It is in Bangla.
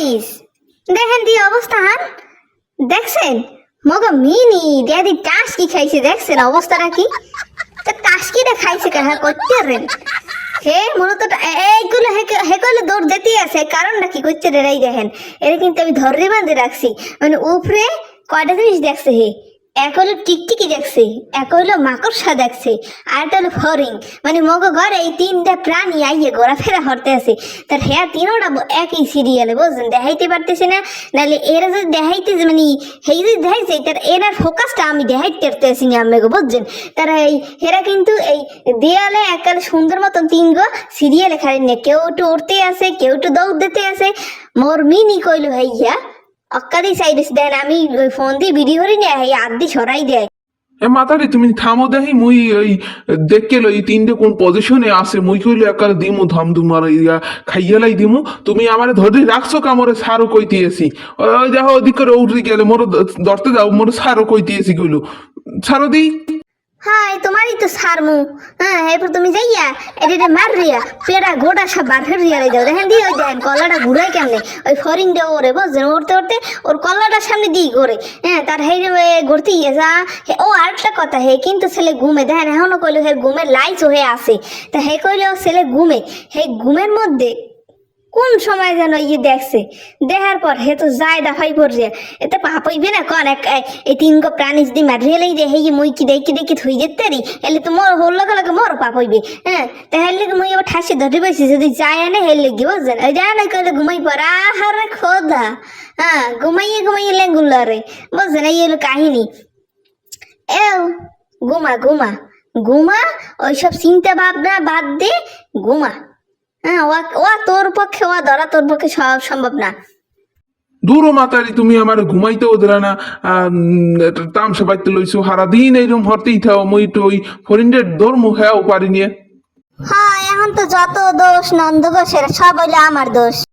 গাইস দেখেন দি অবস্থা দেখছেন? মগ মিনি দিয়াদি টাসকি খাইছে, দেখছেন অবস্থাটা কি? তা টাসকিটা খাইছে কাহা করতে রেন হে, মূলত এইগুলো হেকলে দৌড় দিতেই আছে কারণটা কি করছে রে রাই দেখেন। এটা কিন্তু আমি ধরে বাঁধে রাখছি। মানে উপরে কয়টা জিনিস দেখছে হে? এক হলো টিকটিকি দেখছে, এক হলো মাকড়সা দেখছে, আর একটা হলো ফরিং। মানে মগ ঘরে এই তিনটা প্রাণী আইয়ে ঘোরাফেরা করতে আছে। তার হ্যাঁ তিনোটা একই সিরিয়ালে বুঝছেন? দেখাইতে পারতেছে না, নাহলে এরা যদি দেখাইতে মানে হেই যদি দেখাইছে, তার এনার ফোকাসটা আমি দেখাইতে পারতেছি না আমাকে, বুঝছেন? তারা এই হেরা কিন্তু এই দেয়ালে একাল সুন্দর মতন তিন গো সিরিয়ালে খালি না। কেউ একটু উঠতে আছে, কেউ একটু দৌড় দিতে আছে। মোর মিনি কইলো ভাইয়া অক্কাদি সাইডে দেন, আমি ফোন দিয়ে ভিডিও করি না এই আদি ছড়াই দেয়। এ মাতারে, তুমি থামো দেখি মুই ওই দেখকে লই তিনটে কোন পজিশনে আছে মুই কইলে একার দিমু, ধম ধুমার ইয়া খাইয়ালাই দিমু। তুমি আমারে ধরে রাখছো কামরে, সারও কইতে এসি। ওই দেখো, ওদিক করে উঠে গেলে, মোর ধরতে যাও মোর সারও কইতে এসি কইলো। সারো দি। হাই সারমু হ্যাঁ এরপর তুমি যাইয়া এটা মার রিয়া পেড়া গোটা সব বার ফের রিয়া যাও। দেখেন দিয়ে ওই দেখেন কলাটা ঘুরাই কেমনে? ওই ফরিং দেওয়া ওরে বুঝছেন? উড়তে উড়তে ওর কলাটার সামনে দিই ঘোরে। হ্যাঁ তার হেই ঘুরতে গিয়ে হে, ও আরেকটা কথা, হে, কিন্তু ছেলে ঘুমে, দেখেন, এখনও কইলো হে ঘুমের লাইচ হয়ে আছে। তা হে কইলো ছেলে ঘুমে। হে, ঘুমের মধ্যে কোন সময় যেন ইয়ে দেখছে? দেখার পর হে তো যায় দাফাই পড়ছে। এতে পাপ হইবে না কন এক এই তিন গো প্রাণী যদি মারিয়ে লই যে হেই মুই কি দেখি দেখি থই যেতে রি এলে তো মোর হোল লগে লগে মোর পাপ হইবে। হ্যাঁ তাহলে মুই এবার ঠাসি ধরে পাইছি যদি যায় না হেলে লাগি বুঝছেন ওই যায় না কইলে ঘুমাই পড়া আহারে খোদা। হ্যাঁ ঘুমাইয়ে ঘুমাইয়ে লেঙ্গুল রে বুঝছেন এই হলো কাহিনী। এও, ঘুমা ঘুমা। ঘুমা, ওইসব চিন্তা ভাবনা বাদ দে, ঘুমা। হ্যাঁ ওয়া ওয়া তোর পক্ষে ওয়া ধরা তোর পক্ষে সব সম্ভব না। দূর মাতারি তুমি আমার ঘুমাইতেও দিলা না। তামসা বাইতে লইছো হারা দিন এইরকম হরতেই থাও মই তো ওই ফরিন্ডের ধর্ম হ্যাঁ পারি নিয়ে হ্যাঁ এখন তো যত দোষ নন্দ ঘোষের সব হইল আমার দোষ।